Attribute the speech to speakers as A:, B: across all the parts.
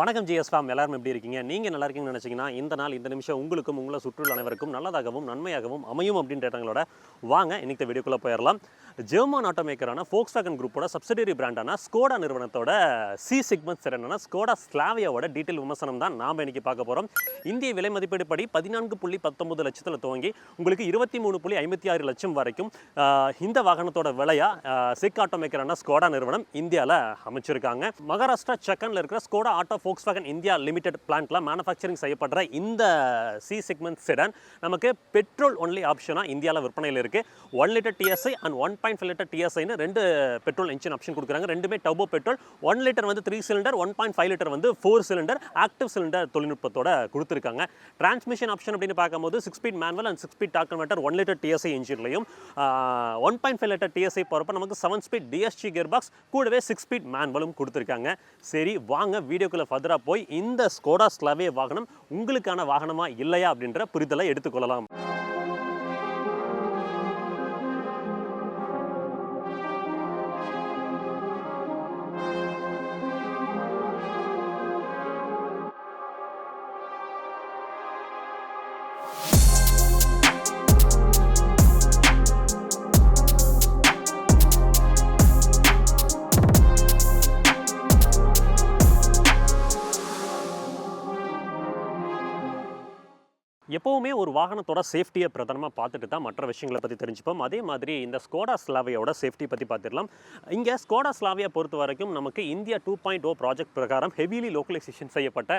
A: வணக்கம் GS fame எல்லாரும் எப்படி இருக்கீங்க? நீங்கள் நல்லா இருக்கீங்கன்னு நினச்சிங்கன்னா இந்த நாள் இந்த நிமிஷம் உங்களுக்கும் உங்களை சுற்றுலா அனைவருக்கும் நல்லதாகவும் நன்மையாகவும் அமையும் அப்படின்றவங்களோட வாங்க இன்னைக்கு வீடியோக்குள்ளே போயிடலாம். ஜெர்மன் ஆட்டோமேக்கரான ஃபோக்ஸ் வேகன் குரூப்போட சப்சிடரி பிராண்டான ஸ்கோடா நிறுவனத்தோட சி சிக்மெண்ட் என்னன்னா ஸ்கோடா ஸ்லாவியாவோட டீட்டெயில் விமர்சனம் தான் நாம் இன்னைக்கு பார்க்க போகிறோம் இந்திய விலை மதிப்பீடு படி பதினான்கு புள்ளி பத்தொன்பது லட்சத்தில் துவங்கி உங்களுக்கு இருபத்தி மூணு புள்ளி ஐம்பத்தி ஆறு லட்சம் வரைக்கும் இந்த வாகனத்தோட விலையா சிக் ஆட்டோமேக்கரான ஸ்கோடா நிறுவனம் இந்தியாவில் அமைச்சிருக்காங்க. மகாராஷ்டிரா செக்கன்ல இருக்கிற Skoda auto Volkswagen India limited பிளான்ட்டில் manufacturing செய்யப்படுற இந்த சி செக்மெண்ட் செடான் நமக்கு பெட்ரோல் ஒன்லி ஆப்ஷனாக இந்தியாவில் விற்பனையில் இருக்கு. One litre TSI and one point five litre டிஎஸ்ஐன்னு ரெண்டு பெட்ரோல் இன்ஜின் ஆப்ஷன் கொடுக்குறாங்க. ரெண்டுமே டர்போ பெட்ரோல் ஒன் லிட்டர் வந்து three cylinder one point five litre வந்து ஃபோர் சிலிண்டர் ஆக்டிவ் சிலிண்டர் தொழில்நுட்பத்தோட கொடுத்துருக்காங்க. டிரான்ஸ்மிஷன் ஆப்ஷன் அப்படின்னு பார்க்கும்போது six speed manual and six speed torque converter one litre TSI இன்ஜின்லையும் one point five litre TSI போகிறப்ப நமக்கு seven speed DSG gear box கூடவே six speed மேனுவலும் கொடுத்துருக்காங்க. சரி வாங்க வீடியோக்குள்ளே ஃபர்தராக போய் இந்த ஸ்கோடா ஸ்லாவே வாகனம் உங்களுக்கான வாகனமா இல்லையா அப்படின்ற புரிதலை எடுத்துக்கொள்ளலாம். எப்போவுமே ஒரு வாகனத்தோட சேஃப்டியை பிரதானமாக பார்த்துட்டு தான் மற்ற விஷயங்களை பற்றி தெரிஞ்சுப்போம். அதே மாதிரி இந்த ஸ்கோடா ஸ்லாவியோட சேஃப்டி பற்றி பார்த்துடலாம். இங்கே ஸ்கோடா ஸ்லாவியா பொறுத்த வரைக்கும் நமக்கு India two point O project பிரகாரம் ஹெவிலி லோக்கலைசேஷன் செய்யப்பட்ட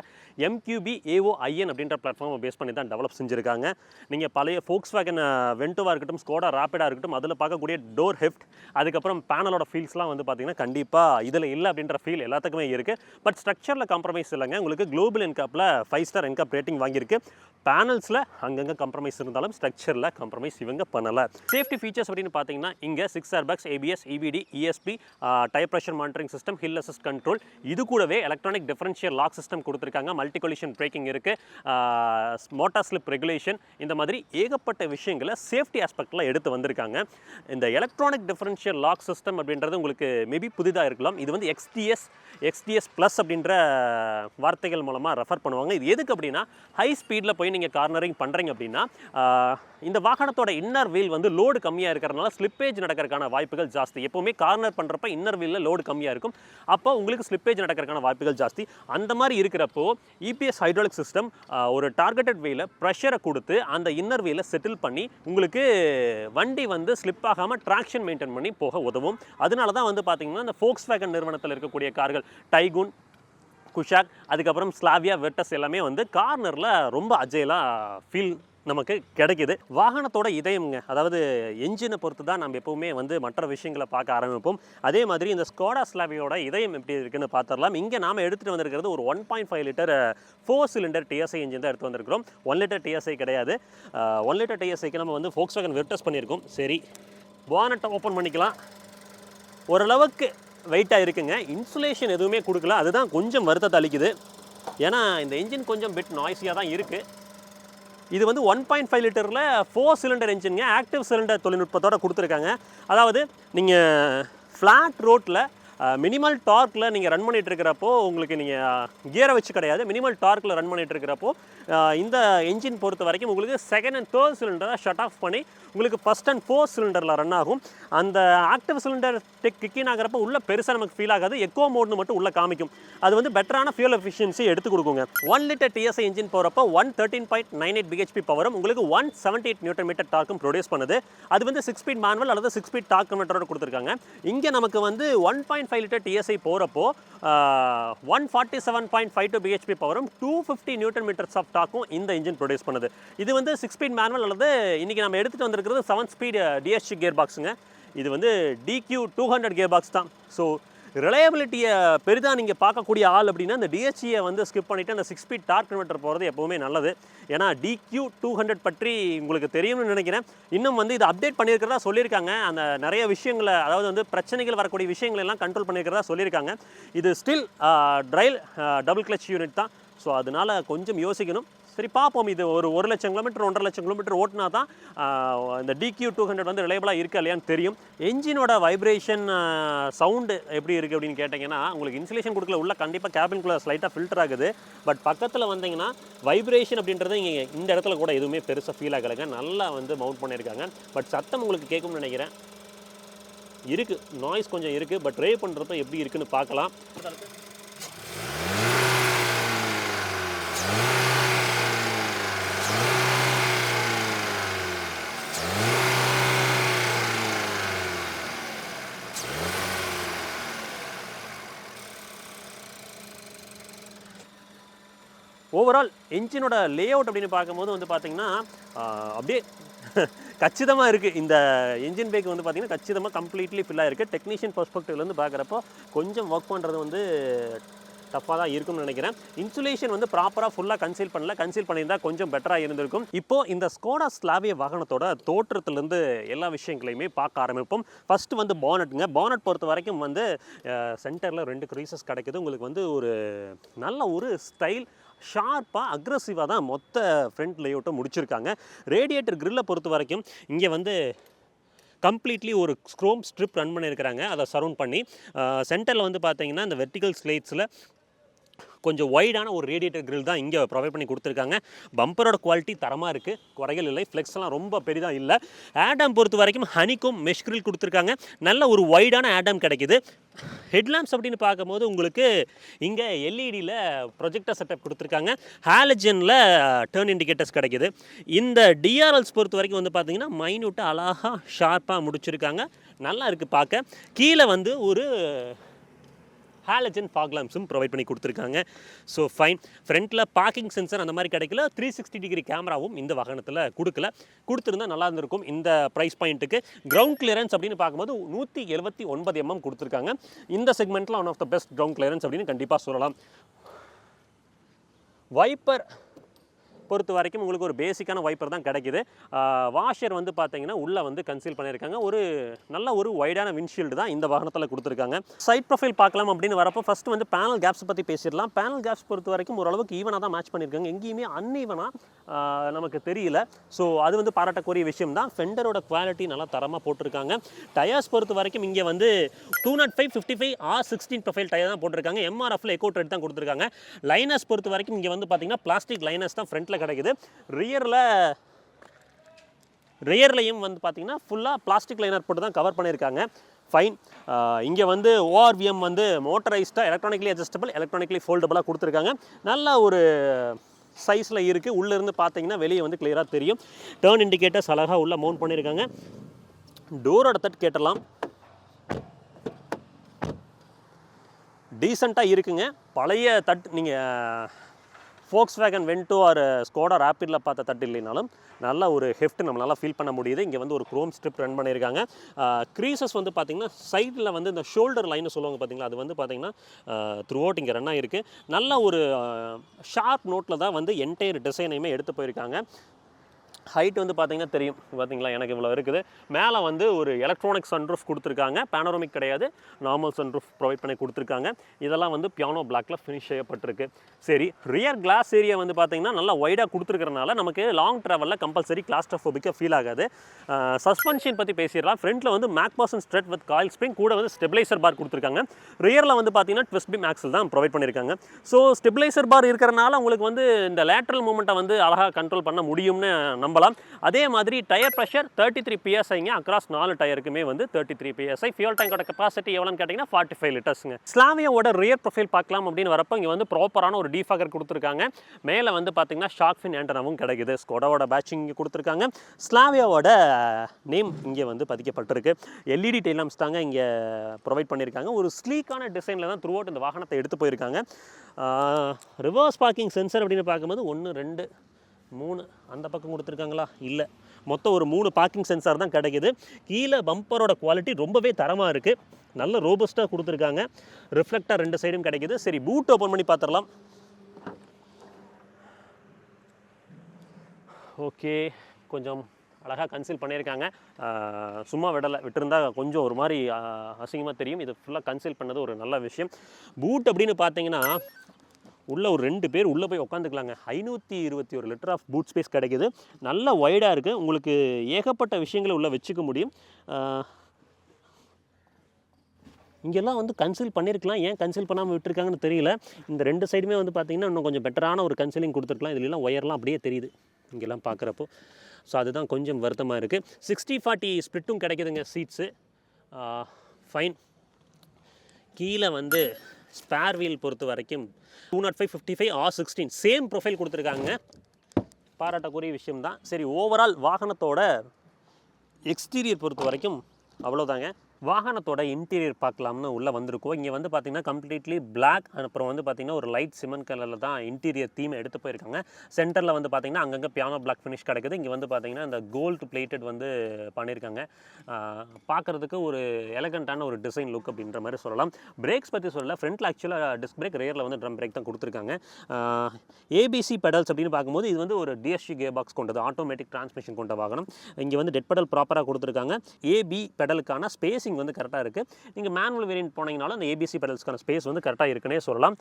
A: எம்கியூபி ஏஓ ஐஎன் அப்படின்ற பிளாட்ஃபார்மை பேஸ் பண்ணி தான் டெவலப் செஞ்சுருக்காங்க. நீங்கள் பழைய ஃபோக்ஸ் வேகன் வென்டோவாக இருக்கட்டும் ஸ்கோடா ராப்பிடாக இருக்கட்டும் அதில் பார்க்கக்கூடிய டோர் ஹெஃப்ட் அதுக்கப்புறம் பேனலோட ஃபீல்ஸ்லாம் வந்து பார்த்தீங்கன்னா கண்டிப்பாக இதில் இல்லை அப்படின்ற ஃபீல் எல்லாத்துக்குமே இருக்குது பட் ஸ்ட்ரக்சரில் காம்ப்ரமைஸ் இல்லைங்க. உங்களுக்கு குளோபல் என்காப்பில் ஃபைவ் ஸ்டார் என்காப் ரேட்டிங் வாங்கியிருக்கு. பேனல்ஸில் அங்கங்கே கம்ப்ரமைஸ் இருந்தாலும் ஸ்ட்ரக்சரில் கம்ப்ரமைஸ் இவங்க பண்ணலை. சேஃப்டி ஃபீச்சர்ஸ் அப்படின்னு பார்த்தீங்கன்னா இங்கே six airbags ABS EBD ESP tyre pressure monitoring system hill assist control இது கூடவே எலக்ட்ரானிக் டிஃபரன்ஷியல் லாக் சிஸ்டம் கொடுத்துருக்காங்க. மல்டி கொலிஷன் பிரேக்கிங் இருக்குது மோட்டார் ஸ்லிப் ரெகுலேஷன் இந்த மாதிரி ஏகப்பட்ட விஷயங்களை சேஃப்டி ஆஸ்பெக்டில் எடுத்து வந்திருக்காங்க. இந்த எலக்ட்ரானிக் டிஃபரன்ஷியல் லாக் சிஸ்டம் அப்படின்றது உங்களுக்கு மேபி புதிதாக இருக்கலாம். இது வந்து எக்ஸ்டிஎஸ் எக்ஸ்டிஎஸ் ப்ளஸ் அப்படின்ற வார்த்தைகள் மூலமாக ரெஃபர் பண்ணுவாங்க. இது எதுக்கு அப்படின்னா ஹை ஸ்பீடில் போய் நீங்கள் கார்னரிங் பண்ணுறீங்க அப்படின்னா இந்த வாகனத்தோட இன்னர் வீல் வந்து லோடு கம்மியாக இருக்கிறனால ஸ்லிப்பேஜ் நடக்கிறதுக்கான வாய்ப்புகள் ஜாஸ்தி. எப்போவுமே கார்னர் பண்ணுறப்ப இன்னர் வீலில் லோடு கம்மியாக இருக்கும். அப்போ உங்களுக்கு ஸ்லிப்பேஜ் நடக்கிறதுக்கான வாய்ப்புகள் ஜாஸ்தி. அந்த மாதிரி இருக்கிறப்போ இபிஎஸ் ஹைட்ராலிக் சிஸ்டம் ஒரு டார்கெட்டட் வேல ப்ரெஷரை கொடுத்து அந்த இன்னர் வீலை செட்டில் பண்ணி உங்களுக்கு வண்டி வந்து ஸ்லிப் ஆகாமல் ட்ராக்ஷன் மெயின்டைன் பண்ணி போக உதவும். அதனால தான் வந்து பார்த்தீங்கன்னா இந்த ஃபோக்ஸ் வேகன் நிறுவனத்தில் இருக்கக்கூடிய கார்கள் டைகுன் குஷாக் அதுக்கப்புறம் ஸ்லாவியா வெட்டஸ் எல்லாமே வந்து கார்னரில் ரொம்ப அஜயலாக ஃபீல் நமக்கு கிடைக்குது. வாகனத்தோட இதயம்ங்க அதாவது என்ஜினை பொறுத்து தான் நம்ம எப்போவுமே வந்து மற்ற விஷயங்களை பார்க்க ஆரம்பிப்போம். அதே மாதிரி இந்த ஸ்கோடா ஸ்லாவியோட இதயம் எப்படி இருக்குன்னு பார்த்துடலாம். இங்கே நாம் எடுத்துகிட்டு வந்திருக்கிறது ஒரு one point five litre four cylinder TSI engine தான் எடுத்து வந்திருக்கிறோம். ஒன் லிட்டர் டிஎஸ்ஐ கிடையாது. ஒன் லிட்டர் டிஎஸ்ஐக்கு நம்ம வந்து ஃபோக்ஸ் வேகன் வெர்டஸ் பண்ணியிருக்கோம். சரி வானட்டை ஓப்பன் பண்ணிக்கலாம். ஓரளவுக்கு வெயிட்டாக இருக்குங்க. இன்சுலேஷன் எதுவுமே கொடுக்கல. அதுதான் கொஞ்சம் வருத்தத்தை அளிக்குது. ஏன்னா இந்த இன்ஜின் கொஞ்சம் பெட் நாய்ஸியாக தான் இருக்குது இது வந்து ஒன் பாயிண்ட் ஃபைவ் லிட்டரில் ஃபோர் சிலிண்டர் என்ஜின்ங்க ஆக்டிவ் சிலிண்டர் தொழில்நுட்பத்தோட கொடுத்துருக்காங்க. அதாவது நீங்கள் ஃப்ளாட் ரோட்டில் மினிமல் டார்க்கில் நீங்கள் ரன் பண்ணிகிட்டு இருக்கிறப்போ உங்களுக்கு நீங்கள் கியரை வச்சு கிடையாது. மினிமல் டார்க்கில் ரன் பண்ணிகிட்டு இருக்கிறப்போ இந்த என்ஜின் பொறுத்த வரைக்கும் உங்களுக்கு செகண்ட் அண்ட் தேர்ட் சிலிண்டரை ஷட் ஆஃப் பண்ணி உங்களுக்கு ஃபஸ்ட் அண்ட் ஃபோர் சிலிண்டரில் ரன் ஆகும். அந்த active cylinder tech kick in ஆகிறப்ப உள்ள பெருசாக நமக்கு ஃபீல் ஆகாது. எக்கோ மோட்னு மட்டும் உள்ள காமிக்கும். அது வந்து பெட்டரான ஃபியூல் எஃபிஷியன்சி எடுத்து கொடுக்குங்க. ஒன் லிட்டர் டிஎஸ்ஐ இன்ஜின் போகிறப்ப one thirteen point nine eight BHP பவரும் உங்களுக்கு one seventy eight newton metre டாக்கும் produce பண்ணுது. அது வந்து சிக்ஸ் ஸ்பீட் மேனுவல் அல்லது சிக்ஸ் ஸ்பீட் டாக் கன்வெர்டரோட கொடுத்துருக்காங்க. இங்கே நமக்கு வந்து one point five litre TSI போகிறப்போ one forty seven point five two BHP பவரும் two fifty newton metres of டாக்கும் இந்த இன்ஜின் ப்ரொடியூஸ் பண்ணுது. இது வந்து சிக்ஸ் ஸ்பீட் மேனுவல் அல்லது இன்றைக்கி நம்ம எடுத்துகிட்டு வந்து கொடுத்துருக்குறது செவன் ஸ்பீடு டிஎஸ்சி கியர் பாக்ஸுங்க இது வந்து DQ two hundred gear box தான். ஸோ ரிலையபிலிட்டியை பெரிதாக நீங்கள் பார்க்கக்கூடிய ஆள் அப்படின்னா இந்த டிஎஸ்சியை வந்து ஸ்கிப் பண்ணிவிட்டு அந்த சிக்ஸ் ஸ்பீட் டார்க் கன்வெர்ட்டர் போகிறது எப்போவுமே நல்லது. ஏன்னா டிக்யூ டூ ஹண்ட்ரட் பற்றி உங்களுக்கு தெரியும்னு நினைக்கிறேன். இன்னும் வந்து இதை அப்டேட் பண்ணியிருக்கிறதா சொல்லியிருக்காங்க. அந்த நிறைய விஷயங்களை அதாவது வந்து பிரச்சனைகள் வரக்கூடிய விஷயங்கள் எல்லாம் கண்ட்ரோல் பண்ணியிருக்கிறதா சொல்லியிருக்காங்க. இது still trail double clutch unit தான். ஸோ அதனால கொஞ்சம் யோசிக்கணும். சரி பார்ப்போம் இது ஒரு ஒரு லட்சம் கிலோமீட்டர் ஒன்றரை லட்சம் கிலோமீட்டர் ஓட்டினா தான் இந்த டிக்யூ டூ ஹண்ட்ரட் வந்து ரிலேபிளாக இருக்கா இல்லையான்னு தெரியும். என்ஜினோட வைப்ரேஷன் சவுண்டு எப்படி இருக்குது அப்படின்னு கேட்டிங்கன்னா உங்களுக்கு இன்சுலேஷன் கொடுக்கல உள்ள கண்டிப்பாக கேபின்குள்ளே ஸ்லைட்டாக ஃபில்டர் ஆகுது. பட் பக்கத்தில் வந்தீங்கன்னா வைப்ரேஷன் அப்படின்றது இங்கே இந்த இடத்துல கூட எதுவுமே பெருசாக ஃபீல் ஆகலைங்க. நல்லா வந்து மவுண்ட் பண்ணியிருக்காங்க. பட் சத்தம் உங்களுக்கு கேட்கும்னு நினைக்கிறேன். இருக்குது நாய்ஸ் கொஞ்சம் இருக்குது பட் ட்ரைவ் பண்ணுறப்ப எப்படி இருக்குன்னு பார்க்கலாம். ஓவரால் என்ஜினோட லே அவுட் அப்படின்னு பார்க்கும்போது வந்து பார்த்திங்கன்னா அப்படியே கச்சிதமாக இருக்குது இந்த என்ஜின் பேக் வந்து பார்த்தீங்கன்னா கச்சிதமாக கம்ப்ளீட்லி ஃபில்லாக இருக்குது டெக்னீஷியன் பர்ஸ்பெக்டிவ்லேருந்து பார்க்குறப்போ கொஞ்சம் ஒர்க் பண்ணுறது வந்து டஃப்பாக தான் இருக்கும்னு நினைக்கிறேன். இன்சுலேஷன் வந்து ப்ராப்பராக ஃபுல்லாக கன்சீல் பண்ணல. கன்சீல் பண்ணியிருந்தா கொஞ்சம் பெட்டராக இருந்திருக்கும். இப்போ இந்த ஸ்கோடா ஸ்லாவிய வாகனத்தோட தோற்றத்துலேருந்து எல்லா விஷயங்களையுமே பார்க்க ஆரம்பிப்போம். ஃபஸ்ட்டு வந்து பானட்டுங்க பானட் பொறுத்த வரைக்கும் வந்து சென்டரில் ரெண்டு க்ரீசஸ் கிடைக்குது. உங்களுக்கு வந்து ஒரு நல்ல ஒரு ஸ்டைல் ஷார்ப்பாக அக்ரஸிவாக தான் மொத்த ஃப்ரண்ட் லேஅவுட்டை முடிச்சிருக்காங்க. ரேடியேட்டர் கிரில்லை பொறுத்த வரைக்கும் இங்கே வந்து கம்ப்ளீட்லி ஒரு ஸ்க்ரோம் ஸ்ட்ரிப் ரன் பண்ணியிருக்கிறாங்க அதை சரவுண்ட் பண்ணி சென்டரில் வந்து பார்த்தீங்கன்னா இந்த வெர்டிகல் ஸ்லேட்ஸில் கொஞ்சம் ஒய்டான ஒரு ரேடியேட்டர் கிரில் தான் இங்கே ப்ரொவைட் பண்ணி கொடுத்துருக்காங்க. பம்பரோட குவாலிட்டி தரமாக இருக்குது குறைகள் இல்லை. ஃப்ளெக்ஸ்லாம் ரொம்ப பெரிதாக இல்லை. ஆடம் பொறுத்த வரைக்கும் ஹனிக்கும் மெஷ் கிரில் கொடுத்துருக்காங்க. நல்ல ஒரு ஒய்டான ஆடம் கிடைக்குது. ஹெட்லாம்ப்ஸ் அப்படின்னு பார்க்கும்போது உங்களுக்கு இங்கே எல்இடியில் ப்ரொஜெக்டர் செட்டப் கொடுத்துருக்காங்க. ஹாலஜனில் டேர்ன் இண்டிகேட்டர்ஸ் கிடைக்குது. இந்த டிஆர்எல்ஸ் பொறுத்த வரைக்கும் வந்து பார்த்தீங்கன்னா மைன்யூட்டாக அழகாக ஷார்ப்பாக முடிச்சிருக்காங்க. நல்லா இருக்குது பார்க்க. கீழே வந்து ஒரு ஹாலஜன் ஃபாக் லாம்ப்ஸும் ப்ரொவைட் பண்ணி கொடுத்துருக்காங்க. ஸோ ஃபைன் ஃப்ரண்ட்டில் பார்க்கிங் சென்சர் அந்த மாதிரி கிடைக்கல. த்ரீ சிக்ஸ்டி டிகிரி கேமராவும் இந்த வாகனத்தில் கொடுக்கல. கொடுத்துருந்தா நல்லா இருந்திருக்கும் இந்த ப்ரைஸ் பாயிண்ட்டுக்கு கிரவுண்ட் கிளியரன்ஸ் அப்படின்னு பார்க்கும்போது நூற்றி எழுபத்தி ஒன்பது எம்எம் கொடுத்துருக்காங்க. இந்த செக்மெண்ட்டில் one of the best ground clearance அப்படின்னு கண்டிப்பாக சொல்லலாம். வைப்பர் பொறுத்த வரைக்கும் உங்களுக்கு ஒரு பேசிக்கான வைப்பர் தான் கிடைக்குது. வாஷர் வந்து பார்த்தீங்கன்னா உள்ளே வந்து கன்சீல் பண்ணியிருக்காங்க. ஒரு நல்ல ஒரு ஒய்டான விண்ட்ஷீல்டு தான் இந்த வாகனத்தில் கொடுத்துருக்காங்க. சைட் ப்ரொஃபைல் பார்க்கலாம் அப்படின்னு வரப்போ ஃபஸ்ட்டு வந்து பேனல் கேப்ஸ் பற்றி பேசிடலாம். பேனல் கேப்ஸ் பொறுத்த வரைக்கும் ஓரளவுக்கு ஈவனாக தான் மேட்ச் பண்ணியிருக்காங்க. எங்கேயுமே அன்ஈவனாக நமக்கு தெரியல. ஸோ அது வந்து பாராட்டக்கூடிய விஷயம் தான். ஃபெண்டரோட குவாலிட்டி நல்லா தரமாக போட்டிருக்காங்க. டயர்ஸ் பொறுத்த வரைக்கும் இங்கே வந்து two not five fifty five R sixteen profile tyre தான் போட்டிருக்காங்க. எம்ஆர்எஃப்ல எக்கோ ட்ரெட் தான் கொடுத்துருக்காங்க. லைனஸ் பொறுத்த வரைக்கும் இங்கே வந்து பார்த்தீங்கன்னா பிளாஸ்டிக் லைனஸ் தான் ஃப்ரண்ட்டில் கிடைக்குது. ரியரில் ரியர்லையும் வந்து பார்த்தீங்கன்னா ஃபுல்லாக பிளாஸ்டிக் லைனர் போட்டு தான் கவர் பண்ணியிருக்காங்க ஃபைன் இங்கே வந்து ஓஆர்விஎம் வந்து மோட்டரைஸ்டாக எலக்ட்ரானிக்லி அட்ஜஸ்டபிள் எலக்ட்ரானிக்லி ஃபோல்டபுளாக கொடுத்துருக்காங்க. நல்ல ஒரு சைஸில் இருக்குது உள்ளேருந்து பார்த்தீங்கன்னா வெளியே வந்து கிளியராக தெரியும். டேர்ன் இண்டிகேட்டர்ஸ் அழகாக உள்ளே மவுண்ட் பண்ணியிருக்காங்க டோரோட தட் கேட்டலாம். டீசெண்டாக இருக்குங்க. பழைய தட் நீங்கள் Volkswagen Vento or Skoda ரேப்பிடில் பார்த்த தட்டு இல்லைனாலும் நல்ல ஒரு ஹெஃப்ட் நம்மளால் ஃபீல் பண்ண முடியுது. இங்கே வந்து ஒரு குரோம் ஸ்ட்ரிப் ரன் பண்ணியிருக்காங்க க்ரீசஸ் வந்து பார்த்திங்கன்னா சைடில் வந்து இந்த ஷோல்டர் லைன்னு சொல்லுவாங்க பார்த்தீங்களா அது வந்து பார்த்திங்கன்னா த்ரூ அவுட் இங்கே ரன் ஆகிருக்கு நல்ல ஒரு ஷார்ப் நோட்டில் தான் வந்து என்டையர் டிசைனையுமே எடுத்து போயிருக்காங்க. ஹைட் வந்து பார்த்தீங்கன்னா தெரியும். பார்த்தீங்களா எனக்கு இவ்வளோ இருக்குது. மேலே வந்து ஒரு எலக்ட்ரானிக் சன்ரூஃப் கொடுத்துருக்காங்க. பேனரோமிக் கிடையாது. நார்மல் சன்ரூஃப் ப்ரொவைட் பண்ணி கொடுத்துருக்காங்க. இதெல்லாம் வந்து பியானோ பிளாக்ல ஃபினிஷ் செய்யப்பட்டிருக்கு. சரி ரியர் கிளாஸ் ஏரியா வந்து பார்த்தீங்கன்னா நல்லா ஒய்டாக கொடுத்துருக்கறனால நமக்கு லாங் ட்ராவலில் கம்பல்சரி கிளாஸ்ட்ரோஃபோபிக்காக ஃபீல் ஆகாது. சஸ்பென்ஷன் பற்றி பேசிடலாம். ஃப்ரண்ட்டில் வந்து MacPherson strut with coil spring கூட வந்து ஸ்டெபிலைசர் பார் கொடுத்துருக்காங்க. ரியரில் வந்து பார்த்தீங்கன்னா ட்விஸ்ட் பி மேக்ஸில் தான் ப்ரொவைட் பண்ணியிருக்காங்க ஸோ ஸ்டெபிலைசர் பார் இருக்கிறனால உங்களுக்கு வந்து இந்த லேட்ரல் மூமெண்ட்டை வந்து அழகாக கண்ட்ரோல் பண்ண முடியும்னு நம்பலாம் அதே மாதிரி டயர் ப்ரெஷர் தேர்ட்டி த்ரீ பிஎஸ்ஐங்க அக்ராஸ் நாலு டயருக்குமே வந்து தேர்ட்டி த்ரீ பிஎஸ்ஐ ஃபியூல் டேங்கோட கெப்பாசிட்டி எவ்வளோன்னு கேட்டிங்கன்னா ஃபார்ட்டி ஃபைவ் லிட்டர்ஸுங்க ஸ்லாவியோட ரியர் ப்ரொஃபைல் பார்க்கலாம் அப்படின்னு வரப்போ இங்கே வந்து ப்ராப்பரான ஒரு டீஃபாகர் கொடுத்துருக்காங்க. மேலே வந்து பார்த்தீங்கன்னா ஷாக் ஃபின் ஆண்டனாவும் கிடைக்குது. ஸ்கோடாவோட பேட்சிங் இங்கே கொடுத்துருக்காங்க. ஸ்லாவியாவோட நேம் இங்கே வந்து பதிக்கப்பட்டிருக்கு. எல்இடி டெய்லாம்ஸ் தாங்க இங்கே ப்ரொவைட் பண்ணியிருக்காங்க. ஒரு ஸ்லீக்கான டிசைனில் தான் த்ரூ அவுட் இந்த வாகனத்தை எடுத்து போயிருக்காங்க. ரிவர்ஸ் பார்க்கிங் சென்சர் அப்படின்னு பார்க்கும்போது ஒன்று ரெண்டு மூணு அந்த பக்கம் கொடுத்துருக்காங்களா? இல்லை. மொத்தம் ஒரு மூணு பார்க்கிங் சென்சார் தான் கிடைக்குது. கீழே பம்பரோட குவாலிட்டி ரொம்பவே தரமாக இருக்குது நல்ல ரோபஸ்ட்டாக கொடுத்துருக்காங்க. ரிஃப்ளெக்டாக ரெண்டு சைடும் கிடைக்குது. சரி பூட் ஓப்பன் பண்ணி பார்த்துடலாம். ஓகே கொஞ்சம் அழகாக கன்சீல் பண்ணியிருக்காங்க. சும்மா விடலை. விட்டுருந்தா கொஞ்சம் ஒரு மாதிரி அசிங்கமாக தெரியும். இது ஃபுல்லாக கன்சீல் பண்ணது ஒரு நல்ல விஷயம். பூட் அப்படின்னு பார்த்தீங்கன்னா உள்ளே ஒரு ரெண்டு பேர் உள்ளே போய் உட்காந்துக்கலாங்க ஐநூற்றி இருபத்தி ஒரு லிட்டர் ஆஃப் பூட் ஸ்பேஸ் கிடைக்குது. நல்ல ஒய்டாக இருக்குது உங்களுக்கு ஏகப்பட்ட விஷயங்களை உள்ளே வச்சுக்க முடியும். இங்கெல்லாம் வந்து கன்சில் பண்ணியிருக்கலாம் ஏன் கன்சில் பண்ணாமல் விட்டுருக்காங்கன்னு தெரியல. இந்த ரெண்டு சைடுமே வந்து பார்த்திங்கன்னா இன்னும் கொஞ்சம் பெட்டரான ஒரு கன்சிலிங் கொடுத்துருக்கலாம். இதுலலாம் ஒயர்லாம் அப்படியே தெரியுது. இங்கெல்லாம் பார்க்குறப்போ ஸோ அதுதான் கொஞ்சம் வருத்தமாக இருக்குது சிக்ஸ்டி ஃபார்ட்டி ஸ்ப்ளிட்டும் கிடைக்குதுங்க சீட்ஸு ஃபைன் கீழே வந்து ஸ்பேர் வீல் பொறுத்த வரைக்கும் two not five fifty five R sixteen same profile கொடுத்துருக்காங்க. பாராட்டக்கூடிய விஷயம் தான் சரி ஓவரால் வாகனத்தோட எக்ஸ்டீரியர் பொறுத்த வரைக்கும் அவ்வளோதாங்க வாகனத்தோட இன்டீரியர் பார்க்கலாம்னு உள்ளே வந்திருக்கோம். இங்கே வந்து பார்த்தீங்கன்னா கம்ப்ளீட்லி பிளாக் அப்புறம் வந்து பார்த்தீங்கன்னா ஒரு லைட் சிமெண்ட் கலரில் தான் இன்டீரியர் தீம் எடுத்து போயிருக்காங்க. சென்டரில் வந்து பார்த்தீங்கன்னா அங்கங்கே பியானோ பிளாக் ஃபினிஷ் கிடைக்குது. இங்கே வந்து பார்த்தீங்கன்னா இந்த கோல்டு பிளேட்டட் வந்து பண்ணியிருக்காங்க பார்க்குறதுக்கு ஒரு எலகண்ட்டான ஒரு டிசைன் லுக் அப்படின்ற மாதிரி சொல்லலாம். பிரேக்ஸ் பற்றி சொல்லல. ஃப்ரண்ட்டில் ஆக்சுவலாக டிஸ்க் பிரேக் ரேரில் வந்து ட்ரம் பிரேக் தான் கொடுத்துருக்காங்க. ஏபிசி பெடல்ஸ் அப்படின்னு பார்க்கும்போது இது வந்து ஒரு டிஎஸ்சி கே பாக்ஸ் கொண்டது. ஆட்டோமேட்டிக் டிரான்ஸ்மிஷன் கொண்ட வாகனம். இங்கே வந்து டெட் பெடல் ப்ராப்பராக கொடுத்துருக்காங்க. ஏபி பெடலுக்கான ஸ்பேஸ் ஸ்பேசிங் வந்து கரெக்டாக இருக்குது நீங்கள் மேனுவல் வேரியன்ட் போனீங்கனாலும் அந்த ஏபிசி பெடல்ஸ்க்கான ஸ்பேஸ் வந்து கரெக்டாக இருக்குன்னே சொல்லலாம்.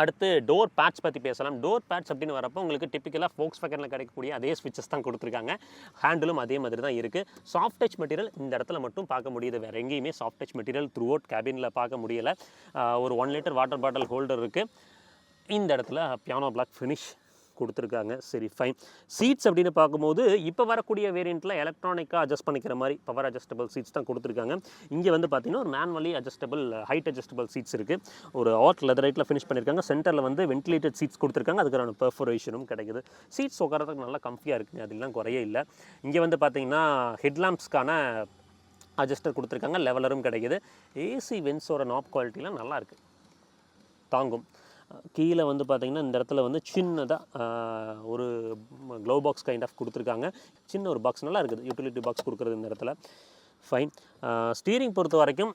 A: அடுத்து டோர் பேட்ச் பற்றி பேசலாம். டோர் பேட்ச் அப்படின்னு வரப்போ உங்களுக்கு டிப்பிக்கலாக ஃபோக்ஸ் ஃபேக்கரில் கிடைக்கக்கூடிய அதே ஸ்விட்சஸ் தான் கொடுத்துருக்காங்க. ஹேண்டிலும் அதே மாதிரி தான் இருக்குது சாஃப்ட் டச் மெட்டீரியல் இந்த இடத்துல மட்டும் பார்க்க முடியுது. வேறு எங்கேயுமே soft touch material throughout கேபினில் பார்க்க முடியலை. ஒரு one litre water bottle holder இருக்குது இந்த இடத்துல பியானோ பிளாக் ஃபினிஷ் கொடுத்துருக்காங்க. சரி ஃபைன் சீட்ஸ் அப்படின்னு பார்க்கும்போது இப்போ வரக்கூடிய வேரியண்ட்டில் எலக்ட்ரானிக்காக அட்ஜஸ்ட் பண்ணிக்கிற மாதிரி பவர் அட்ஜஸ்டபிள் சீட்ஸ் தான் கொடுத்துருக்காங்க. இங்கே வந்து பார்த்தீங்கன்னா ஒரு manually adjustable height adjustable seats இருக்குது ஒரு ஆர்ட் லெதர் ரைட்டில் ஃபினிஷ் பண்ணியிருக்காங்க சென்டரில் வந்து வென்டிலேட்டட் சீட்ஸ் கொடுத்துருக்காங்க. அதுக்கான பெர்ஃபரேஷனும் கிடைக்குது. சீட்ஸ் உட்காரதுக்கு நல்லா கம்ஃபியாக இருக்குங்க. அதெல்லாம் குறையே இல்லை. இங்கே வந்து பார்த்தீங்கன்னா ஹெட்லாம்ப்ஸ்க்கான அட்ஜஸ்டர் கொடுத்துருக்காங்க. லெவலரும் கிடைக்குது. ஏசி வென்ஸோட நாப் குவாலிட்டிலாம் நல்லா இருக்குது தாங்கும். கீழே வந்து பார்த்தீங்கன்னா இந்த இடத்துல வந்து சின்னதாக ஒரு க்ளோ பாக்ஸ் கைண்ட் ஆஃப் கொடுத்துருக்காங்க. சின்ன ஒரு பாக்ஸ் நல்லா இருக்குது. யூட்டிலிட்டி பாக்ஸ் கொடுக்குறது இந்த இடத்துல. ஃபைன் ஸ்டீரிங் பொறுத்த வரைக்கும்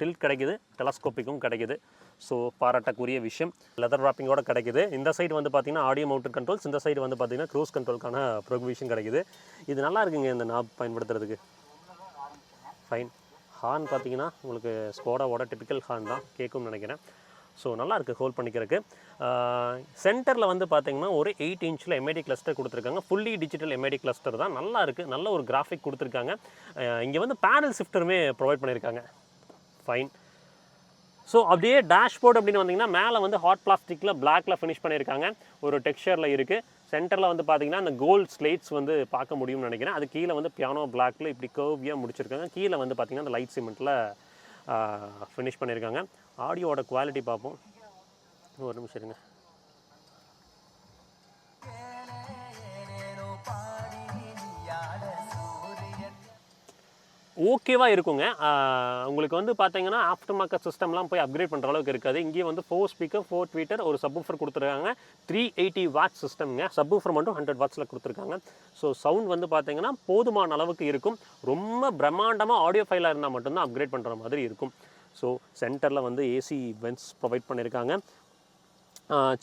A: டில்ட் கிடைக்குது டெலஸ்கோப்பிக்கும் கிடைக்குது. ஸோ பாராட்டக்கூடிய விஷயம். லெதர் ராப்பிங்கோட கிடைக்குது. இந்த சைடு வந்து பார்த்தீங்கன்னா ஆடியோ மவுண்டட் கண்ட்ரோல்ஸ் இந்த சைடு வந்து பார்த்தீங்கன்னா க்ரூஸ் கண்ட்ரோலுக்கான ப்ரொவிஷன் கிடைக்குது. இது நல்லா இருக்குங்க இந்த நாப் பயன்படுத்துறதுக்கு. ஃபைன் ஹார்ன் பார்த்தீங்கன்னா உங்களுக்கு ஸ்கோடாவோட டிபிக்கல் ஹார்ன் தான். கேட்கும்னு நினைக்கிறேன். ஸோ நல்லா இருக்குது ஹோல்ட் பண்ணிக்கிறதுக்கு சென்டரில் வந்து பார்த்தீங்கன்னா ஒரு எயிட் இன்ச்சில் எம்ஐடி கிளஸ்டர் கொடுத்துருக்காங்க. ஃபுல்லி டிஜிட்டல் எம்ஐடி கிளஸ்டர் தான். நல்லா இருக்குது நல்ல ஒரு கிராஃபிக் கொடுத்துருக்காங்க. இங்கே வந்து பேனல் ஷிஃப்டருமே ப்ரொவைட் பண்ணியிருக்காங்க ஃபைன் ஸோ அப்படியே டேஷ்போர்ட் அப்படின்னு வந்தீங்கன்னா மேலே வந்து ஹாட் பிளாஸ்டிக்கில் பிளாக்ல ஃபினிஷ் பண்ணியிருக்காங்க ஒரு டெக்ஸ்சரில் இருக்குது சென்டரில் வந்து பார்த்தீங்கன்னா அந்த கோல்ட் ஸ்லேட்ஸ் வந்து பார்க்க முடியும்னு நினைக்கிறேன். அது கீழே வந்து பியானோ பிளாக்ல இப்படி கர்வியாக முடிச்சிருக்காங்க. கீழே வந்து பார்த்தீங்கன்னா அந்த லைட் சிமெண்ட்டில் ஃபினிஷ் பண்ணியிருக்காங்க ஆடியோட குவாலிட்டி பார்ப்போம். ஒரு நிமிஷம் இருங்க. ஓகேவாக இருக்குங்க. உங்களுக்கு வந்து பார்த்தீங்கன்னா ஆஃப்டர் மார்க்கெட் சிஸ்டம்லாம் போய் அப்கிரேட் பண்ணுற அளவுக்கு இருக்காது. இங்கேயே வந்து ஃபோர் ஸ்பீக்கர் ஃபோர் ட்வீட்டர் ஒரு சப்வூஃபர் கொடுத்துருக்காங்க. த்ரீ எயிட்டி வாட்ஸ் சிஸ்டம்ங்க சப்வூஃபர் மட்டும் ஹண்ட்ரட் வாட்ஸில் கொடுத்துருக்காங்க. ஸோ சவுண்ட் வந்து பார்த்தீங்கன்னா போதுமான அளவுக்கு இருக்கும். ரொம்ப பிரம்மாண்டமாக ஆடியோ ஃபைலாக இருந்தால் மட்டும்தான் அப்கிரேட் பண்ணுற மாதிரி இருக்கும். ஸோ சென்டரில் வந்து ஏசி வென்ஸ் ப்ரொவைட் பண்ணியிருக்காங்க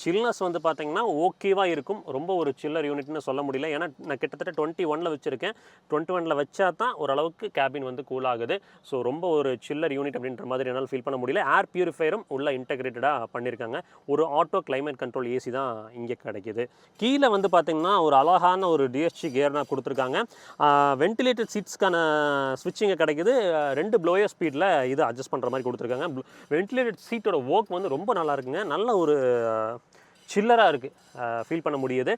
A: சில்னஸ் வந்து பார்த்தீங்கன்னா ஓகேவாக இருக்கும். ரொம்ப ஒரு சில்லர் யூனிட்னு சொல்ல முடியல. ஏன்னா நான் கிட்டத்தட்ட டுவெண்ட்டி ஒனில் வச்சுருக்கேன். டுவெண்ட்டி ஒனில் வச்சா தான் ஓரளவுக்கு கேபின் வந்து கூல் ஆகுது. ஸோ ரொம்ப ஒரு சில்லர் யூனிட் அப்படின்ற மாதிரி என்னால் ஃபீல் பண்ண முடியல. ஏர் பியூரிஃபையரும் உள்ள இன்டெகிரேட்டடாக பண்ணியிருக்காங்க ஒரு ஆட்டோ கிளைமேட் கண்ட்ரோல் ஏசி தான் இங்கே கிடைக்கிது. கீழே வந்து பார்த்திங்கன்னா ஒரு அழகான ஒரு டிஎஸ்சி கியர்னா கொடுத்துருக்காங்க. வென்டிலேட்டட் சீட்ஸ்க்கான ஸ்விட்சிங்க கிடைக்கிது. ரெண்டு ப்ளோயர் ஸ்பீடில் இது அட்ஜஸ்ட் பண்ணுற மாதிரி கொடுத்துருக்காங்க. வென்டிலேட்டட் சீட்டோட ஒர்க் வந்து ரொம்ப நல்லா இருக்குங்க. நல்ல ஒரு சில்லராக இருக்குது ஃபீல் பண்ண முடியுது.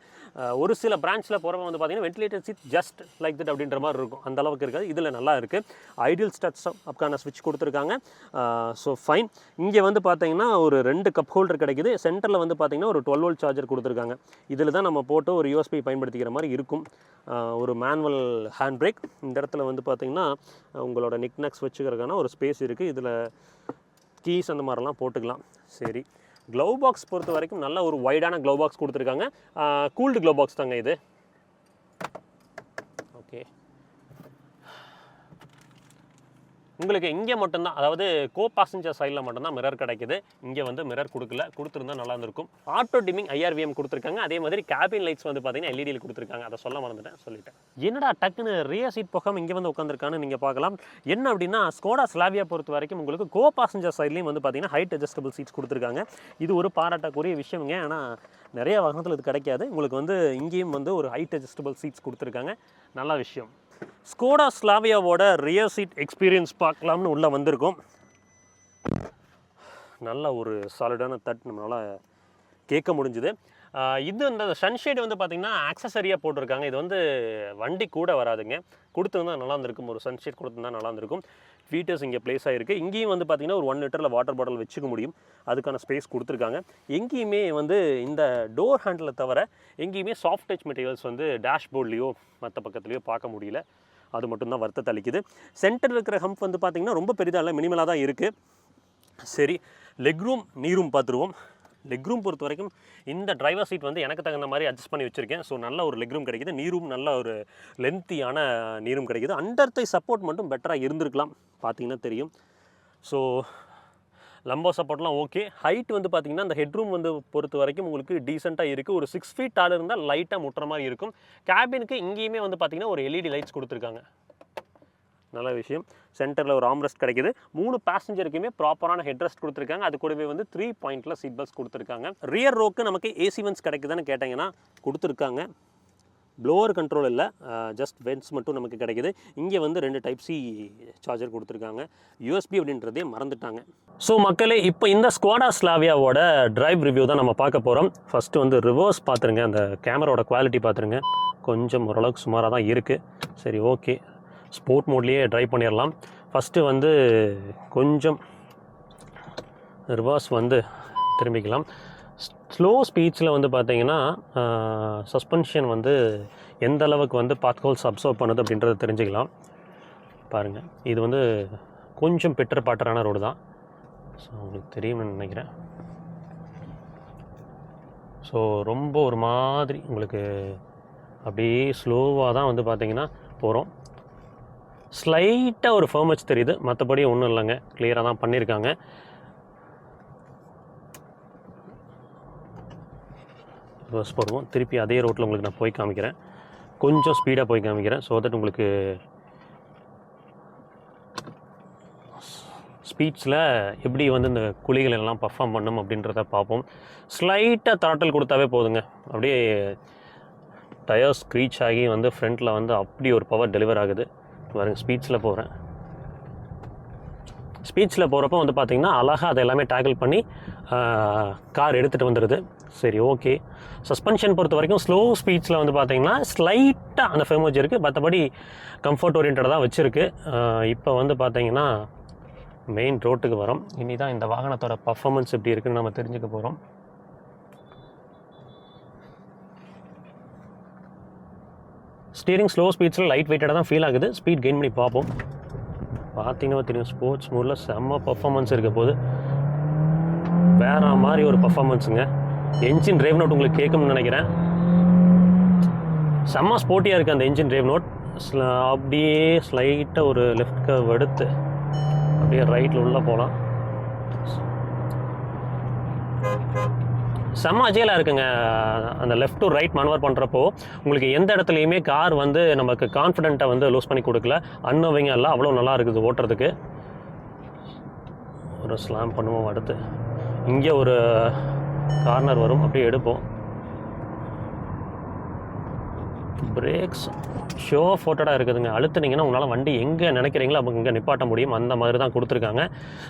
A: ஒரு சில பிரான்ச்சில் போகிறவங்க வந்து பார்த்தீங்கன்னா ventilator seat just like that அப்படின்ற மாதிரி இருக்கும். அந்த அளவுக்கு இருக்காது. இதில் நல்லா இருக்குது ஐடியல் ஸ்டட்ஸ் அப்கான ஸ்விட்ச் கொடுத்துருக்காங்க. ஸோ ஃபைன் இங்கே வந்து பார்த்தீங்கன்னா ஒரு ரெண்டு கப் ஹோல்டர் கிடைக்குது. சென்டரில் வந்து பார்த்தீங்கன்னா ஒரு டுவெல் வோல்ட் சார்ஜர் கொடுத்துருக்காங்க. இதில் தான் நம்ம போட்டு ஒரு யூஎஸ்பி பயன்படுத்திக்கிற மாதிரி இருக்கும். ஒரு மேனுவல் ஹேண்ட் பிரேக் இந்த இடத்துல வந்து பார்த்தீங்கன்னா உங்களோட நிக்னக்ஸ் வச்சுக்கிறதுக்கான ஒரு ஸ்பேஸ் இருக்குது இதில் கீஸ் அந்த மாதிரிலாம் போட்டுக்கலாம். சரி. க்ளவ் பாக்ஸ் பொறுத்த வரைக்கும் நல்ல ஒரு வைடான க்ளவ் பாக்ஸ் கொடுத்துருக்காங்க. கூல்டு க்ளவ் பாக்ஸ் தாங்க இது. ஓகே உங்களுக்கு இங்கே மட்டும்தான் அதாவது கோ பாசஞ்சர் சைடில் மட்டும்தான் மிரர் கிடைக்குது. இங்கே வந்து மிரர் கொடுக்கல கொடுத்துருந்தா நல்லா இருந்திருக்கும். ஆட்டோ டிமிங் ஐஆர்விஎம் கொடுத்துருக்காங்க. அதே மாதிரி கேபின் லைட்ஸ் வந்து பார்த்தீங்கன்னா எல்இடியில் கொடுத்துருக்காங்க. அதை சொல்ல மறந்துட்டேன் சொல்லிட்டேன். என்னடா டக்குன்னு ரியர் சீட் போகாமல் இங்கே வந்து உட்காந்துருக்கான்னு நீங்கள் பார்க்கலாம். என்ன அப்படின்னா ஸ்கோடா ஸ்லாவியா பொறுத்த வரைக்கும் உங்களுக்கு கோ பாசஞ்சர் சைட்லேயும் வந்து பார்த்தீங்கன்னா ஹைட் அட்ஜஸ்டபிள் சீட்ஸ் கொடுத்துருக்காங்க. இது ஒரு பாராட்டக்கூடிய விஷயங்க ஆனால் நிறைய வாகனத்தில் இது கிடைக்காது. உங்களுக்கு வந்து இங்கேயும் வந்து ஒரு ஹைட் அட்ஜஸ்டபிள் சீட்ஸ் கொடுத்துருக்காங்க. நல்ல விஷயம். ஸ்கோடா ஸ்லாவியாவோட ரியர் சீட் எக்ஸ்பீரியன்ஸ் பார்க்கலாம்னு உள்ளே வந்திருக்கோம். நல்ல ஒரு சாலிடான தட் நம்மளால் கேட்க முடிஞ்சுது. இது இந்த சன்ஷேட் வந்து பார்த்திங்கன்னா ஆக்சசரியாக போட்டிருக்காங்க. இது வந்து வண்டி கூட வராதுங்க. கொடுத்துருந்தா நல்லா இருந்திருக்கும். ஒரு சன்ஷேட் கொடுத்துருந்தா நல்லா இருந்திருக்கும். ஃபீட்டர்ஸ் இங்கே ப்ளேஸ் ஆகிருக்கு இங்கேயும் வந்து பார்த்திங்கன்னா ஒரு ஒன் லிட்டரில் வாட்டர் பாட்டில் வச்சுக்க முடியும். அதுக்கான ஸ்பேஸ் கொடுத்துருக்காங்க. எங்கேயுமே வந்து இந்த டோர் ஹேண்டிலை தவிர எங்கேயுமே சாஃப்ட் டச் மெட்டீரியல்ஸ் வந்து டேஷ்போர்ட்லேயோ மற்ற பக்கத்துலேயோ பார்க்க முடியல. அது மட்டும்தான் வருத்தத்தை அளிக்குது. சென்டர் இருக்கிற ஹம்ப் வந்து பார்த்திங்கன்னா ரொம்ப பெரிதாக இல்லை மினிமலாக தான் இருக்குது சரி லெக் ரூம் நீரும் பார்த்துருவோம். லெக் ரூம் பொறுத்த வரைக்கும் இந்த டிரைவர் சீட் வந்து எனக்கு தகுந்த மாதிரி அட்ஜஸ்ட் பண்ணி வச்சுருக்கேன். ஸோ நல்ல ஒரு லெக் ரூம் கிடைக்குது. நீரும் நல்ல ஒரு லென்த்தியான நீரும் கிடைக்குது. அண்டர் தை சப்போர்ட் மட்டும் பெட்டராக இருந்திருக்கலாம். பார்த்தீங்கன்னா தெரியும். ஸோ லம்போ சப்போர்ட்லாம் ஓகே ஹைட் வந்து பார்த்திங்கன்னா அந்த ஹெட்ரூம் வந்து பொறுத்த வரைக்கும் உங்களுக்கு டீசெண்டாக இருக்குது ஒரு சிக்ஸ் ஃபீட் டால் இருந்தால் லைட்டாக முட்டுற மாதிரி இருக்கும். கேபினுக்கு இங்கேயுமே வந்து பார்த்திங்கன்னா ஒரு எல்இடி லைட்ஸ் கொடுத்துருக்காங்க. நல்ல விஷயம். சென்டரில் ஒரு ஆம்ரெஸ்ட் கிடைக்குது. மூணு பேசஞ்சருக்குமே ப்ராப்பரான ஹெட்ரெஸ்ட் கொடுத்துருக்காங்க. அது கூடவே வந்து த்ரீ பாயிண்டில் சீட் பெல்ட்ஸ் கொடுத்துருக்காங்க. ரியர் ரோக்கு நமக்கு ஏசி வென்ஸ் கிடைக்குதுன்னு கேட்டிங்கன்னா கொடுத்துருக்காங்க. ப்ளோவர் கண்ட்ரோல் இல்லை. ஜஸ்ட் வென்ஸ் மட்டும் நமக்கு கிடைக்குது. இங்கே வந்து ரெண்டு டைப் சி சார்ஜர் கொடுத்துருக்காங்க. யூஎஸ்பி அப்படின்றதே மறந்துட்டாங்க. ஸோ மக்களே இப்போ இந்த ஸ்குவாடா ஸ்லாவியாவோட டிரைவ் ரிவ்யூ தான் நம்ம பார்க்க போகிறோம் ஃபஸ்ட்டு வந்து ரிவர்ஸ் பார்த்துருங்க. அந்த கேமராவோட குவாலிட்டி பார்த்துருங்க. கொஞ்சம் ஓரளவுக்கு சுமாராக தான் இருக்குது சரி ஓகே ஸ்போர்ட் மோட்லேயே ட்ரை பண்ணிடலாம் ஃபஸ்ட்டு வந்து கொஞ்சம் ரிவர்ஸ் வந்து திரும்பிக்கலாம். ஸ்லோ ஸ்பீட்ஸில் வந்து பார்த்தீங்கன்னா சஸ்பென்ஷன் வந்து எந்த அளவுக்கு வந்து பாத் அப்சர்வ் பண்ணுது அப்படின்றத தெரிஞ்சுக்கலாம். பாருங்கள் இது வந்து கொஞ்சம் பெட்டர் பாட்டரான ரோடு தான். ஸோ உங்களுக்கு தெரியும்னு நினைக்கிறேன். ஸோ ரொம்ப ஒரு மாதிரி உங்களுக்கு அப்படியே ஸ்லோவாக தான் வந்து பார்த்திங்கன்னா போகிறோம் ஸ்லைட்டாக ஒரு ஃபர்மச் தெரியுது. மற்றபடி ஒன்றும் இல்லைங்க. கிளியராக தான் பண்ணியிருக்காங்க. ரிவர்ஸ் போடுவோம். திருப்பி அதே ரோட்டில் உங்களுக்கு நான் போய் காமிக்கிறேன். கொஞ்சம் ஸ்பீடாக போய் காமிக்கிறேன். ஸோ தட் உங்களுக்கு ஸ்பீட்ஸில் எப்படி வந்து இந்த குழிகள் எல்லாம் பர்ஃபார்ம் பண்ணும் அப்படின்றத பார்ப்போம். ஸ்லைட்டாக தாட்டல் கொடுத்தாவே போதுங்க. அப்படியே டயர் ஸ்க்ரீச் ஆகி வந்து ஃப்ரண்ட்டில் வந்து அப்படி ஒரு பவர் டெலிவர் ஆகுது. பாருங்க ஸ்பீட்ஸில் போகிறேன் ஸ்பீச்சில் போகிறப்ப வந்து பார்த்திங்கன்னா அழகாக அதை எல்லாமே டேக்கிள் பண்ணி கார் எடுத்துகிட்டு வந்துடுது சரி ஓகே சஸ்பென்ஷன் பொறுத்த வரைக்கும் ஸ்லோ ஸ்பீச்சில் வந்து பார்த்திங்கன்னா ஸ்லைட்டாக அந்த ஃபேமோஜ் இருக்குது மற்றபடி கம்ஃபர்ட் ஓரியன்டாக தான் வச்சுருக்கு. இப்போ வந்து பார்த்திங்கன்னா மெயின் ரோட்டுக்கு வரோம். இனி தான் இந்த வாகனத்தோட பர்ஃபார்மன்ஸ் எப்படி இருக்குன்னு நம்ம தெரிஞ்சுக்க போகிறோம் ஸ்டீரிங் ஸ்லோ ஸ்பீட்ஸில் லைட் வெயிட்டடாக தான் ஃபீல் ஆகுது. ஸ்பீட் கெயின் பண்ணி பார்ப்போம். பார்த்தீங்கன்னா தெரியும் ஸ்போர்ட்ஸ் மூடில் செம்ம பர்ஃபாமன்ஸ் இருக்க போது வேற மாதிரி ஒரு பர்ஃபாமன்ஸுங்க என்ஜின் ட்ரைவ் நோட் உங்களுக்கு கேட்கும்னு நினைக்கிறேன். செம்ம ஸ்போர்ட்டியாக இருக்குது அந்த என்ஜின் ட்ரைவ் நோட் அப்படியே ஸ்லைட்டாக ஒரு லெஃப்ட் கவ் எடுத்து அப்படியே ரைட்டில் உள்ளே போகலாம். செம்ம அஜயலாக இருக்குங்க. அந்த லெஃப்ட் டு ரைட் மனவர் பண்ணுறப்போ உங்களுக்கு எந்த இடத்துலையுமே கார் வந்து நமக்கு கான்ஃபிடென்ட்டை வந்து லூஸ் பண்ணி கொடுக்கல. அன்னோவிங்க எல்லாம் அவ்வளோ நல்லா இருக்குது ஓட்டுறதுக்கு. ஒரு ஸ்லாம் பண்ணுவோம் அடுத்து. இங்கே ஒரு கார்னர் வரும். அப்படியே எடுப்போம். பிரேக்ஸ் ஷோ ஃபோட்டோடாக இருக்குதுங்க. அழுத்துனீங்கன்னா உங்களால் வண்டி எங்கே நினைக்கிறீங்களோ அப்போ இங்கே நிப்பாட்ட முடியும். அந்த மாதிரி தான் கொடுத்துருக்காங்க.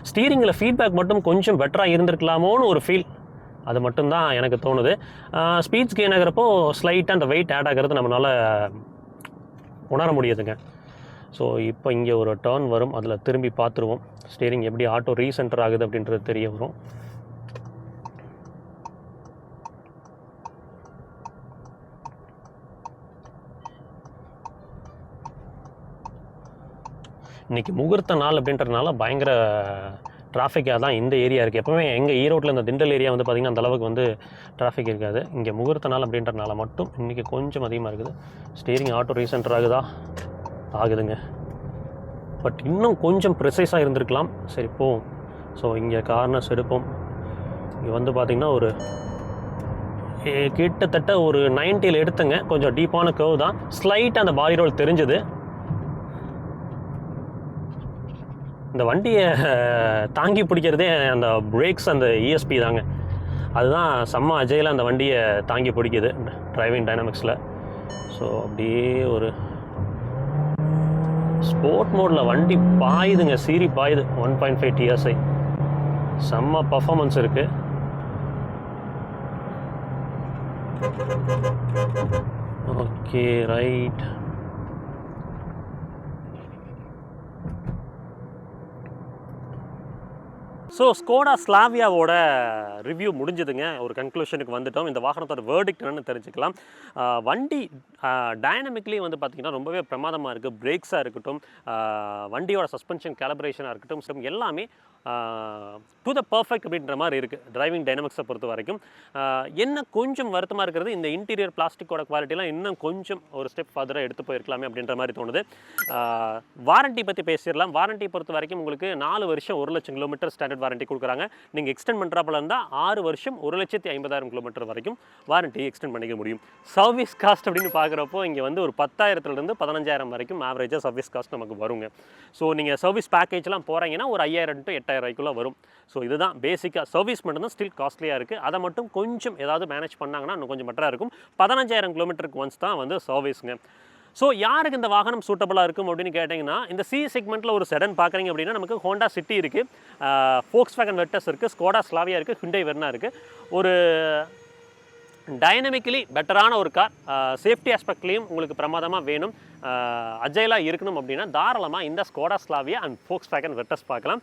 A: ஸ்டீரிங்கில் ஃபீட்பேக் மட்டும் கொஞ்சம் பெட்டராக இருந்திருக்கலாமோன்னு ஒரு ஃபீல் அது மட்டும்தான் எனக்கு தோணுது. ஸ்பீட்ஸ் கெயின் ஆகிறப்போ ஸ்லைட்டாக அந்த வெயிட் ஆட் ஆகிறது நம்மளால் உணர முடியுதுங்க. ஸோ இப்போ இங்கே ஒரு டேர்ன் வரும். அதில் திரும்பி பார்த்துருவோம். ஸ்டீரிங் எப்படி ஆட்டோ ரீசென்டர் ஆகுது அப்படின்றது தெரிய வரும். இன்றைக்கி முகூர்த்த நாள் அப்படின்றதுனால பயங்கர டிராஃபிக்காக தான் இந்த ஏரியா இருக்குது எப்போவுமே எங்கள் ஈரோட்டில் இந்த திண்டல் ஏரியா வந்து பார்த்திங்கன்னா அந்த அளவுக்கு வந்து டிராஃபிக் இருக்காது. இங்கே முகூர்த்த நாள் அப்படின்றனால மட்டும் இன்றைக்கி கொஞ்சம் அதிகமாக இருக்குது. ஸ்டீரிங் ஆட்டோ ரீசென்டர் ஆகுதா? ஆகுதுங்க. பட் இன்னும் கொஞ்சம் ப்ரிசைஸாக இருந்திருக்கலாம். சரி போவோம். ஸோ இங்கே கார்னர்ஸ் எடுப்போம். இங்கே வந்து பார்த்திங்கன்னா ஒரு கிட்டத்தட்ட ஒரு 90 எடுத்துங்க. கொஞ்சம் டீப்பான கர்வ் தான். ஸ்லைட்டாக அந்த பாடி ரோல் தெரிஞ்சுது. இந்த வண்டியை தாங்கி பிடிக்கிறதே அந்த பிரேக்ஸ் அந்த இஎஸ்பி தாங்க. அதுதான் செம்ம அஜயில் அந்த வண்டியை தாங்கி பிடிக்குது டிரைவிங் டைனமிக்ஸில் ஸோ அப்படியே ஒரு ஸ்போர்ட் மோடில் வண்டி பாயுதுங்க சீரி பாயுது. ஒன் பாயிண்ட் ஃபைவ் டிஎஸ்ஐ செம்ம பர்ஃபாமன்ஸ் இருக்குது ஓகே ரைட் ஸோ ஸ்கோடா ஸ்லாவியாவோட ரிவ்யூ முடிஞ்சதுங்க. ஒரு கன்க்ளூஷனுக்கு வந்துட்டோம். இந்த வாகனத்தோட வேர்டிக்ட் என்னன்னு தெரிஞ்சுக்கலாம். வண்டி டைனமிக்லி வந்து பார்த்திங்கன்னா ரொம்பவே பிரமாதமாக இருக்குது பிரேக்ஸாக இருக்கட்டும் வண்டியோட சஸ்பென்ஷன் கேலபரேஷனாக இருக்கட்டும் எல்லாமே டு த பர்ஃபெக்ட் அப்படின்ற மாதிரி இருக்குது டிரைவிங் டைனமிக்ஸை பொறுத்த வரைக்கும். என்ன கொஞ்சம் வருத்தமாக இருக்கிறது இந்த இன்டீரியர் பிளாஸ்டிக்கோட குவாலிட்டிலாம் இன்னும் கொஞ்சம் ஒரு ஸ்டெப் ஃபர்தராக எடுத்து போயிருக்கலாமே அப்படின்ற மாதிரி தோணுது. வாரண்டி பற்றி பேசிடலாம். வாரண்டி பொறுத்த வரைக்கும் உங்களுக்கு நாலு வருஷம் ஒரு லட்சம் கிலோமீட்டர் ஸ்டாண்டர்ட் வாரண்டி கொடுக்குறாங்க. நீங்கள் எக்ஸ்டெண்ட் பண்ணுறாப்புல இருந்தால் ஆறு வருஷம் ஒரு லட்சத்தி ஐம்பதாயிரம் கிலோமீட்டர் வரைக்கும் வாரண்டி எக்ஸ்டெண்ட் பண்ணிக்க முடியும். சர்வீஸ் காஸ்ட் அப்படின்னு பார்க்குறப்போ இங்கே வந்து ஒரு பத்தாயிரத்துலேருந்து பதினஞ்சாயிரம் வரைக்கும் ஆவரேஜாக சர்வீஸ் காஸ்ட் நமக்கு வருங்க. ஸோ நீங்கள் சர்வீஸ் பேக்கேஜ்லாம் போகிறீங்கன்னா ஒரு ஐயாயிரம் டு எட்டாயிரம் ரூபாய்க்குள்ளே வரும். ஸோ இதுதான் பேசிக்காக சர்வீஸ் மட்டும்தான் ஸ்டில் காஸ்ட்லியாக இருக்குது அதை மட்டும் கொஞ்சம் ஏதாவது மேனேஜ் பண்ணாங்கன்னா இன்னும் கொஞ்சம் பெட்டராக இருக்கும். பதினஞ்சாயிரம் கிலோமீட்டருக்கு ஒன்ஸ் தான் வந்து சர்வீஸுங்க ஸோ யாருக்கு இந்த வாகனம் சூட்டபுளாக இருக்கும் அப்படின்னு கேட்டிங்கன்னா இந்த சி செக்மெண்ட்டில் ஒரு செடன் பார்க்குறீங்க அப்படின்னா நமக்கு ஹோண்டா சிட்டி இருக்குது ஃபோக்ஸ் வேகன் வெட்டஸ் இருக்குது ஸ்கோடா ஸ்லாவியா இருக்குது ஹுண்டை வெர்னா இருக்குது ஒரு டைனமிக்கலி பெட்டரான ஒரு கார் சேஃப்டி ஆஸ்பெக்ட்லேயும் உங்களுக்கு பிரமாதமாக வேணும். அஜைலாக இருக்கணும் அப்படின்னா தாராளமாக இந்த Skoda Slavia and Volkswagen Virtus பார்க்கலாம்.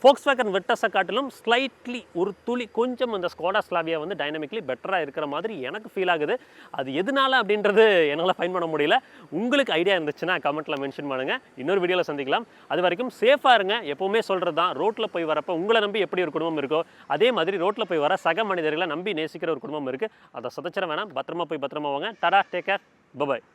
A: ஃபோக்ஸ் வேகன் வெட்டஸை காட்டிலும் ஸ்லைட்லி ஒரு துளி கொஞ்சம் இந்த ஸ்கோடா ஸ்லாவியா வந்து டைனமிக்கலி பெட்டராக இருக்கிற மாதிரி எனக்கு ஃபீல் ஆகுது. அது எதனால அப்படின்றது என்னால் ஃபைன் பண்ண முடியல. உங்களுக்கு ஐடியா இருந்துச்சுன்னா கமெண்ட்டில் மென்ஷன் பண்ணுங்கள் இன்னொரு வீடியோவில் சந்திக்கலாம். அது வரைக்கும் சேஃபாக இருங்க. எப்போவுமே சொல்கிறது தான் ரோட்டில் போய் வரப்போ உங்களை நம்பி எப்படி ஒரு குடும்பம் இருக்கோ அதே மாதிரி ரோட்டில் போய் வர சக மனிதர்களை நம்பி நேசிக்கிற ஒரு குடும்பம் இருக்குது அதை சதச்சிட வேணாம். பத்திரமா போய் பத்திரமா வாங்க. டடா டேக் கேர் பபாய்